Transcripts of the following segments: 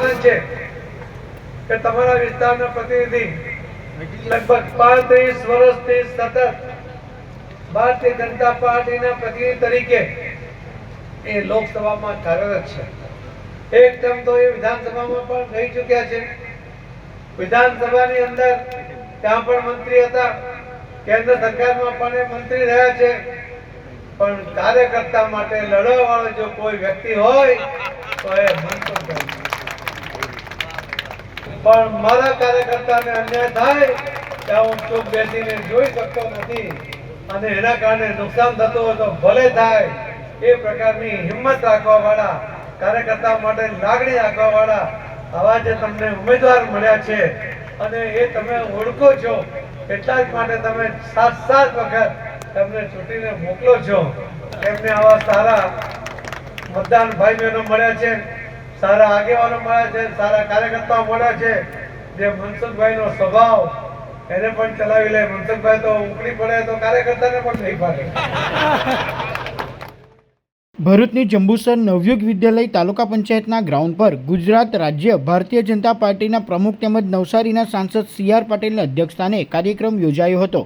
આનંદ છે કે તમારા વિસ્તારના પ્રતિનિધિ લગભગ પાંત્રીસ વર્ષથી સતત ભારતીય જનતા પાર્ટીના પ્રતિનિધિ તરીકે એ લોકસભામાં કાર્યરત છે. એક ટર્મ તો એ વિધાનસભામાં પણ રહી ચૂક્યા છે. વિધાનસભાની અંદર ત્યાં પણ મંત્રી હતા. કેન્દ્ર સરકારમાં પણ એ મંત્રી રહ્યા છે. પણ કાર્યકર્તા માટે લડવા વાળો જો કોઈ વ્યક્તિ હોય તો એ છે. પણ મારા કાર્યકર્તાને અન્યાય થાય ત્યાં હું ચૂપ બેસીને જોઈ શકતો નથી. અને એના કારણે નુકસાન થતું હોય તો ભલે થાય, એ પ્રકારની હિંમત રાખવા વાળા કાર્યકર્તા માટે લાગણી રાખવા વાળા આવા જે તમને ઉમેદવાર મળ્યા છે અને એ તમે ઓળખો છો, એટલા જ માટે તમે સાત સાત વખત તમને ચૂંટીને મોકલો છો. એમને આવા સારા મતદાન ભાઈ બહેનો મળ્યા છે. સારા આગેવાનો મળ્યા છે, સારા કાર્યકર્તાઓ મળ્યા છે. જે મનસુખભાઈનો સ્વભાવ એને પણ ચલાવી લે. મનસુખભાઈ તો ઉકળી પડે, તો કાર્યકર્તાને પણ નહીં પાડે. ભરૂચની જંબુસર નવયુગ વિદ્યાલય તાલુકા પંચાયતના ગ્રાઉન્ડ પર ગુજરાત રાજ્ય ભારતીય જનતા પાર્ટીના પ્રમુખ તેમજ નવસારીના સાંસદ સી આર પાટીલના અધ્યક્ષસ્થાને કાર્યક્રમ યોજાયો હતો.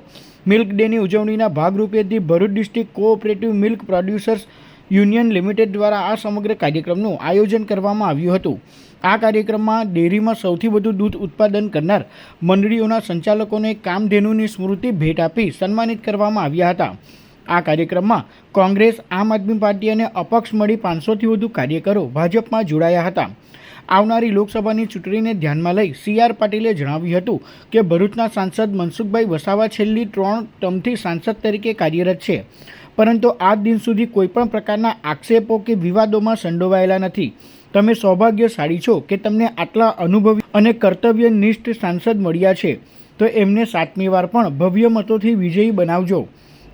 મિલ્ક ડેની ઉજવણીના ભાગરૂપે the Bharuch district cooperative milk producers union limited દ્વારા આ સમગ્ર કાર્યક્રમનું આયોજન કરવામાં આવ્યું હતું. આ કાર્યક્રમમાં ડેરીમાં સૌથી વધુ દૂધ ઉત્પાદન કરનાર મંડળીઓના સંચાલકોને કામધેનુની સ્મૃતિ ભેટ આપી સન્માનિત કરવામાં આવ્યા હતા. આ કાર્યક્રમમાં કોંગ્રેસ, આમ આદમી પાર્ટી અને અપક્ષ મળી પાંચસોથી વધુ કાર્યકરો ભાજપમાં જોડાયા હતા. આવનારી લોકસભાની ચૂંટણીને ધ્યાનમાં લઈ સી આર પાટીલે જણાવ્યું હતું કે ભરૂચના સાંસદ મનસુખભાઈ વસાવા છેલ્લી ત્રણ ટર્મથી સાંસદ તરીકે કાર્યરત છે. પરંતુ આજ દિન સુધી કોઈપણ પ્રકારના આક્ષેપો કે વિવાદોમાં સંડોવાયેલા નથી. તમે સૌભાગ્યશાળી છો કે તમને આટલા અનુભવી અને કર્તવ્યનિષ્ઠ સાંસદ મળ્યા છે. તો એમને સાતમી વાર પણ ભવ્ય મતોથી વિજયી બનાવજો.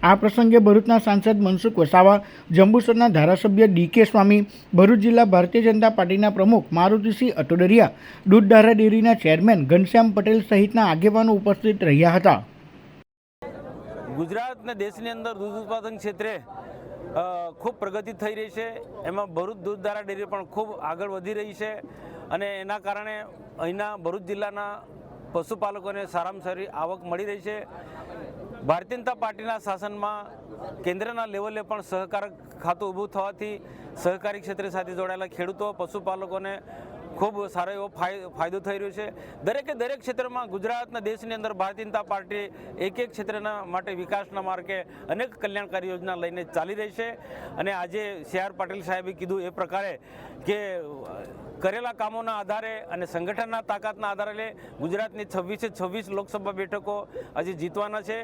આ પ્રસંગે ભરૂચના સાંસદ મનસુખ વસાવા, જંબુસરના ધારાસભ્ય ડી કે સ્વામી, ભરૂચ જિલ્લા ભારતીય જનતા પાર્ટીના પ્રમુખ મારુતિસિંહ અટોડરિયા, દૂધધારા ડેરીના ચેરમેન ઘનશ્યામ પટેલ સહિતના આગેવાનો ઉપસ્થિત રહ્યા હતા. ગુજરાત અને દેશની અંદર દૂધ ઉત્પાદન ક્ષેત્રે ખૂબ પ્રગતિ થઈ રહી છે. એમાં ભરૂચ દૂધધારા ડેરી પણ ખૂબ આગળ વધી રહી છે અને એના કારણે અહીંના ભરૂચ જિલ્લાના પશુપાલકોને સારામાં સારી આવક મળી રહી છે. ભારતીય જનતા પાર્ટીના શાસનમાં કેન્દ્રના લેવલે પણ સહકાર ખાતું ઊભું થવાથી સહકારી ક્ષેત્ર સાથે જોડાયેલા ખેડૂતો, પશુપાલકોને ખૂબ સારો એવો ફાય- ફાયદો થઈ રહ્યો છે. દરેકે દરેક ક્ષેત્રમાં ગુજરાતના દેશની અંદર ભારતીય જનતા પાર્ટી એક એક ક્ષેત્રના માટે વિકાસના માર્ગે અનેક કલ્યાણકારી યોજના લઈને ચાલી રહી છે. અને આજે સી આર પાટીલ સાહેબે કીધું એ પ્રકારે કે કરેલા કામોના આધારે અને સંગઠનના તાકાતના આધારે ગુજરાતની છવ્વીસે છવ્વીસ લોકસભા બેઠકો આજે જીતવાના છે.